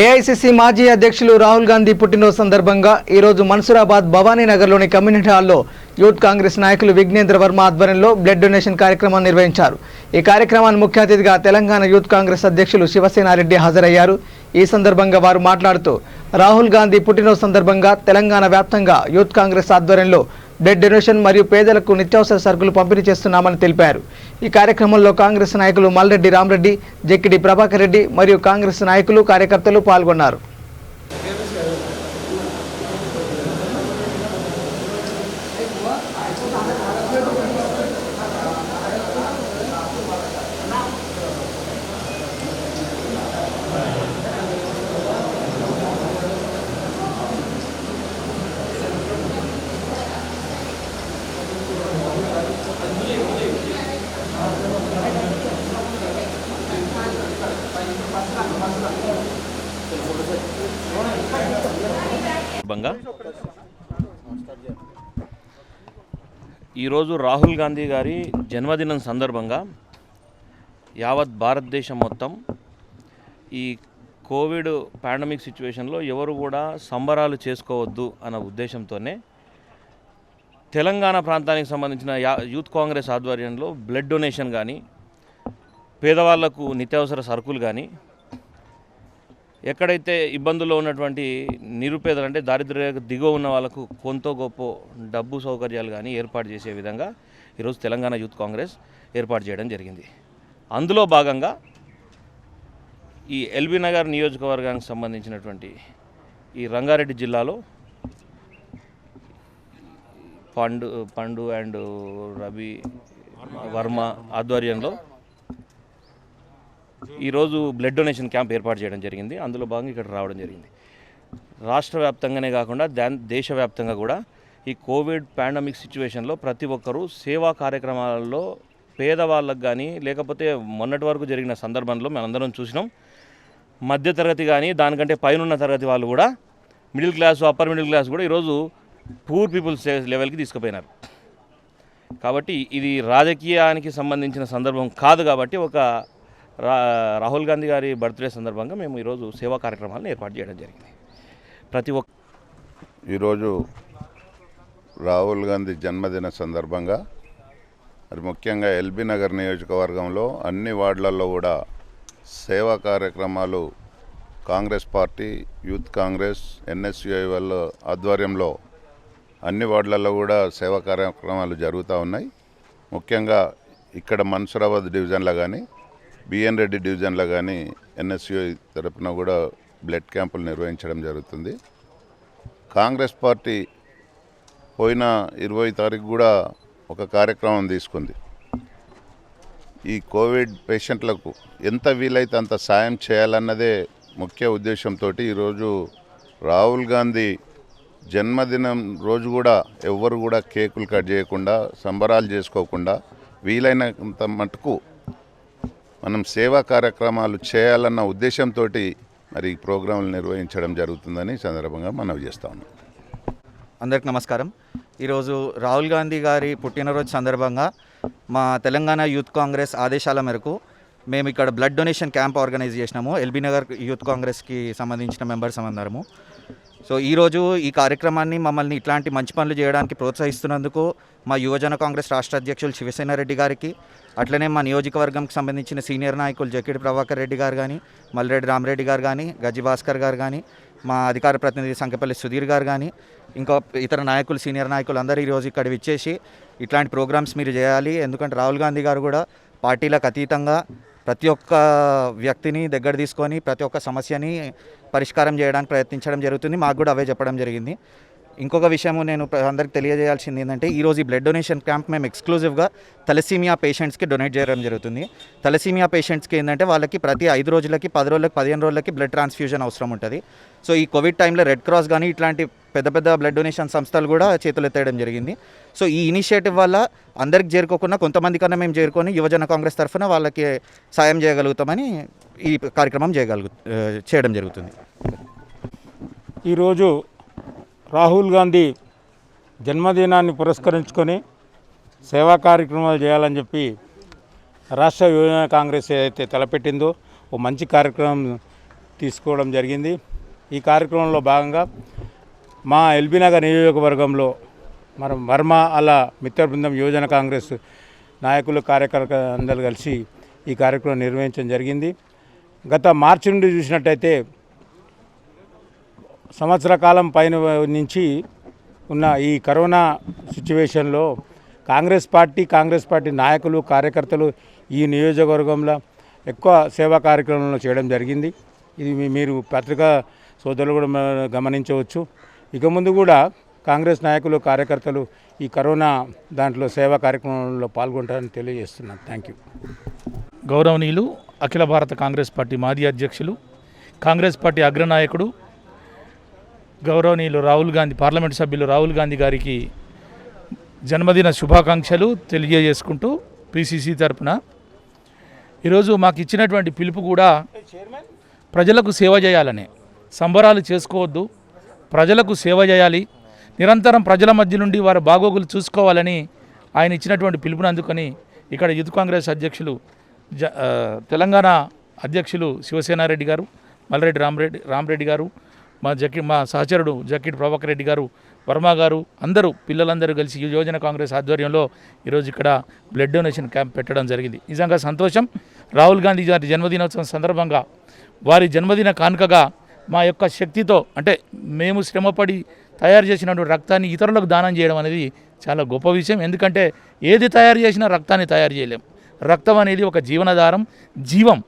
AICC మాజీ అధ్యక్షులు రాహుల్ గాంధీ పుట్టినరోజు సందర్భంగా ఈరోజు మన్సూరాబాద్ భవానీ నగర్లోని కమ్యూనిటీ హాల్లో యూత్ కాంగ్రెస్ నాయకులు విఘ్నేంద్ర వర్మ ఆధ్వర్యంలో బ్లడ్ డొనేషన్ కార్యక్రమాన్ని నిర్వహించారు. ఈ కార్యక్రమాన్ని ముఖ్య అతిథిగా తెలంగాణ యూత్ కాంగ్రెస్ అధ్యక్షులు శివసేనారెడ్డి హాజరయ్యారు. ఈ సందర్భంగా వారు మాట్లాడుతూ రాహుల్ గాంధీ పుట్టినరోజు సందర్భంగా తెలంగాణ వ్యాప్తంగా యూత్ కాంగ్రెస్ ఆధ్వర్యంలో డెడ్ డొనేషన్ మరియు పేదలకు నిత్యావసర సరుకులు పంపిణీ చేస్తున్నామని తెలిపారు. ఈ కార్యక్రమంలో కాంగ్రెస్ నాయకులు మల్రెడ్డి రామరెడ్డి జక్కిడి ప్రభాకర్ రెడ్డి మరియు కాంగ్రెస్ నాయకులు కార్యకర్తలు పాల్గొన్నారు. సందర్భంగా ఈరోజు రాహుల్ గాంధీ గారి జన్మదినం సందర్భంగా యావత్ భారతదేశం మొత్తం ఈ కోవిడ్ పాండమిక్ సిచ్యువేషన్లో ఎవరు కూడా సంబరాలు చేసుకోవద్దు అన్న ఉద్దేశంతోనే తెలంగాణ ప్రాంతానికి సంబంధించిన యా యూత్ కాంగ్రెస్ ఆధ్వర్యంలో బ్లడ్ డొనేషన్ కానీ పేదవాళ్ళకు నిత్యావసర సరుకులు కానీ ఎక్కడైతే ఇబ్బందుల్లో ఉన్నటువంటి నిరుపేదలు అంటే దారిద్ర్య దిగువ ఉన్న వాళ్ళకు కొంత గొప్ప డబ్బు సౌకర్యాలు కానీ ఏర్పాటు చేసే విధంగా ఈరోజు తెలంగాణ యూత్ కాంగ్రెస్ ఏర్పాటు చేయడం జరిగింది. అందులో భాగంగా ఈ ఎల్బీ నగర్ నియోజకవర్గానికి సంబంధించినటువంటి ఈ రంగారెడ్డి జిల్లాలో పండు పండు అండ్ రవి వర్మ ఆధ్వర్యంలో ఈరోజు బ్లడ్ డొనేషన్ క్యాంప్ ఏర్పాటు చేయడం జరిగింది. అందులో భాగంగా ఇక్కడ రావడం జరిగింది. రాష్ట్ర వ్యాప్తంగానే కాకుండా దా దేశవ్యాప్తంగా కూడా ఈ కోవిడ్ పాండమిక్ సిచ్యువేషన్లో ప్రతి ఒక్కరూ సేవా కార్యక్రమాలలో పేదవాళ్ళకు కానీ లేకపోతే మొన్నటి వరకు జరిగిన సందర్భంలో మనందరం చూసినాం. మధ్యతరగతి కానీ దానికంటే పైన తరగతి వాళ్ళు కూడా middle class upper middle class కూడా ఈరోజు పూర్ పీపుల్స్ లెవెల్కి తీసుకుపోయినారు. కాబట్టి ఇది రాజకీయానికి సంబంధించిన సందర్భం కాదు కాబట్టి ఒక రాహుల్ గాంధీ గారి బర్త్డే సందర్భంగా మేము ఈరోజు సేవా కార్యక్రమాలను ఏర్పాటు చేయడం జరిగింది. ప్రతి ఒక్క ఈరోజు రాహుల్ గాంధీ జన్మదిన సందర్భంగా మరి ముఖ్యంగా ఎల్బీ నగర్ నియోజకవర్గంలో అన్ని వార్డులలో కూడా సేవా కార్యక్రమాలు Congress party youth Congress NSUI వాళ్ళ ఆధ్వర్యంలో అన్ని వార్డులలో కూడా సేవా కార్యక్రమాలు జరుగుతూ ఉన్నాయి. ముఖ్యంగా ఇక్కడ మన్సూరాబాద్ డివిజన్లో కానీ బిఎన్ రెడ్డి డివిజన్లో కానీ ఎన్ఎస్యూ తరపున కూడా బ్లడ్ క్యాంపులు నిర్వహించడం జరుగుతుంది. కాంగ్రెస్ పార్టీ పోయిన ఇరవై తారీఖు కూడా ఒక కార్యక్రమం తీసుకుంది. ఈ కోవిడ్ పేషెంట్లకు ఎంత వీలైతే అంత సాయం చేయాలన్నదే ముఖ్య ఉద్దేశంతో ఈరోజు రాహుల్ గాంధీ జన్మదినం రోజు కూడా ఎవ్వరు కూడా కేకులు కట్ చేయకుండా సంబరాలు చేసుకోకుండా వీలైనంత మటుకు మనం సేవా కార్యక్రమాలు చేయాలన్న ఉద్దేశంతో మరి ఈ ప్రోగ్రాంలు నిర్వహించడం జరుగుతుందని సందర్భంగా మనవి చేస్తా ఉన్నాం. అందరికి నమస్కారం. ఈరోజు రాహుల్ గాంధీ గారి పుట్టినరోజు సందర్భంగా మా తెలంగాణ యూత్ కాంగ్రెస్ ఆదేశాల మేరకు మేము ఇక్కడ బ్లడ్ డొనేషన్ క్యాంప్ ఆర్గనైజ్ చేసినాము. ఎల్బీ నగర్ యూత్ కాంగ్రెస్కి సంబంధించిన మెంబర్స్ అందరము. సో ఈరోజు ఈ కార్యక్రమాన్ని మమ్మల్ని ఇట్లాంటి మంచి పనులు చేయడానికి ప్రోత్సహిస్తున్నందుకు మా యువజన కాంగ్రెస్ రాష్ట్ర అధ్యక్షులు శివసేన రెడ్డి గారికి అట్లనే మా నియోజకవర్గంకి సంబంధించిన సీనియర్ నాయకులు జకిడి ప్రభాకర్ రెడ్డి గారు కానీ మల్రెడ్డి రామరెడ్డి గారు కానీ గజ్జి భాస్కర్ గారు కానీ మా అధికార ప్రతినిధి సంకపల్లి సుధీర్ గారు కానీ ఇంకా ఇతర నాయకులు సీనియర్ నాయకులు అందరూ ఈరోజు ఇక్కడ విచ్చేసి ఇట్లాంటి ప్రోగ్రామ్స్ మీరు చేయాలి. ఎందుకంటే రాహుల్ గాంధీ గారు కూడా పార్టీలకు అతీతంగా ప్రతి ఒక్క వ్యక్తిని దగ్గర తీసుకొని ప్రతి ఒక్క సమస్యని పరిష్కారం చేయడానికి ప్రయత్నించడం జరుగుతుంది. మాకు కూడా అవే చెప్పడం జరిగింది. ఇంకొక విషయం నేను అందరికి తెలియజేయాల్సింది ఏంటంటే ఈరోజు ఈ బ్లడ్ డొనేషన్ క్యాంప్ మేము ఎక్స్క్లూజివ్గా తలసీమియా పేషెంట్స్కి డొనేట్ చేయడం జరుగుతుంది. తలసీమియా పేషెంట్స్కి ఏంటంటే వాళ్ళకి ప్రతి ఐదు రోజులకి పది రోజులకి పదిహేను రోజులకి బ్లడ్ ట్రాన్స్ఫ్యూజన్ అవసరం ఉంటుంది. సో ఈ కోవిడ్ టైంలో రెడ్ క్రాస్ కానీ ఇట్లాంటి పెద్ద పెద్ద బ్లడ్ డొనేషన్ సంస్థలు కూడా చేతులెత్తేయడం జరిగింది. సో ఈ ఇనిషియేటివ్ వల్ల అందరికి చేరుకోకుండా కొంతమంది కన్నా మేము చేరుకొని యువజన కాంగ్రెస్ తరఫున వాళ్ళకి సాయం చేయగలుగుతామని ఈ కార్యక్రమం చేయగలుగు చేయడం జరుగుతుంది. ఈరోజు రాహుల్ గాంధీ జన్మదినాన్ని పురస్కరించుకొని సేవా కార్యక్రమాలు చేయాలని చెప్పి రాష్ట్ర యువజన కాంగ్రెస్ ఏదైతే తలపెట్టిందో ఓ మంచి కార్యక్రమం తీసుకోవడం జరిగింది. ఈ కార్యక్రమంలో భాగంగా మా ఎల్బీనగర్ నియోజకవర్గంలో మన వర్మ అలా మిత్ర బృందం యువజన కాంగ్రెస్ నాయకులు కార్యకర్త అందరూ కలిసి ఈ కార్యక్రమం నిర్వహించడం జరిగింది. గత మార్చి నుండి చూసినట్టయితే సంవత్సర కాలం పైన నుంచి ఉన్న ఈ కరోనా సిచ్యువేషన్లో కాంగ్రెస్ పార్టీ కాంగ్రెస్ పార్టీ నాయకులు కార్యకర్తలు ఈ నియోజకవర్గంలో ఎక్కువ సేవా కార్యక్రమాలను చేయడం జరిగింది. ఇది మీరు పత్రికా సోదరులు కూడా గమనించవచ్చు. ఇక ముందు కూడా కాంగ్రెస్ నాయకులు కార్యకర్తలు ఈ కరోనా దాంట్లో సేవా కార్యక్రమంలో పాల్గొంటారని తెలియజేస్తున్నాను. థ్యాంక్ యూ గౌరవనీయులు అఖిల భారత కాంగ్రెస్ పార్టీ మాజీ అధ్యక్షులు కాంగ్రెస్ పార్టీ అగ్రనాయకుడు గౌరవనీయులు రాహుల్ గాంధీ పార్లమెంటు సభ్యులు రాహుల్ గాంధీ గారికి జన్మదిన శుభాకాంక్షలు తెలియజేసుకుంటూ పిసిసి తరపున. ఈరోజు మాకు ఇచ్చినటువంటి పిలుపు కూడా ప్రజలకు సేవ చేయాలనే. సంబరాలు చేసుకోవద్దు. ప్రజలకు సేవ చేయాలి. నిరంతరం ప్రజల మధ్య నుండి వారి బాగోగులు చూసుకోవాలని ఆయన ఇచ్చినటువంటి పిలుపుని అందుకొని ఇక్కడ యూత్ కాంగ్రెస్ అధ్యక్షులు జ తెలంగాణ అధ్యక్షులు శివసేనారెడ్డి గారు మల్లరెడ్డి రామరెడ్డి రామరెడ్డి గారు మా జకి మా సహచరుడు జక్కిడి ప్రభాకర్ రెడ్డి గారు వర్మ గారు అందరూ పిల్లలందరూ కలిసి ఈ యువజన కాంగ్రెస్ ఆధ్వర్యంలో ఈరోజు ఇక్కడ బ్లడ్ డొనేషన్ క్యాంప్ పెట్టడం జరిగింది. నిజంగా సంతోషం. రాహుల్ గాంధీ గారి జన్మదినోత్సవం సందర్భంగా వారి జన్మదిన కానుకగా మా యొక్క శక్తితో అంటే మేము శ్రమపడి తయారు చేసినటువంటి రక్తాన్ని ఇతరులకు దానం చేయడం అనేది చాలా గొప్ప విషయం. ఎందుకంటే ఏది తయారు చేసినా రక్తాన్ని తయారు చేయలేం. రక్తం అనేది ఒక జీవనాధారం. జీవం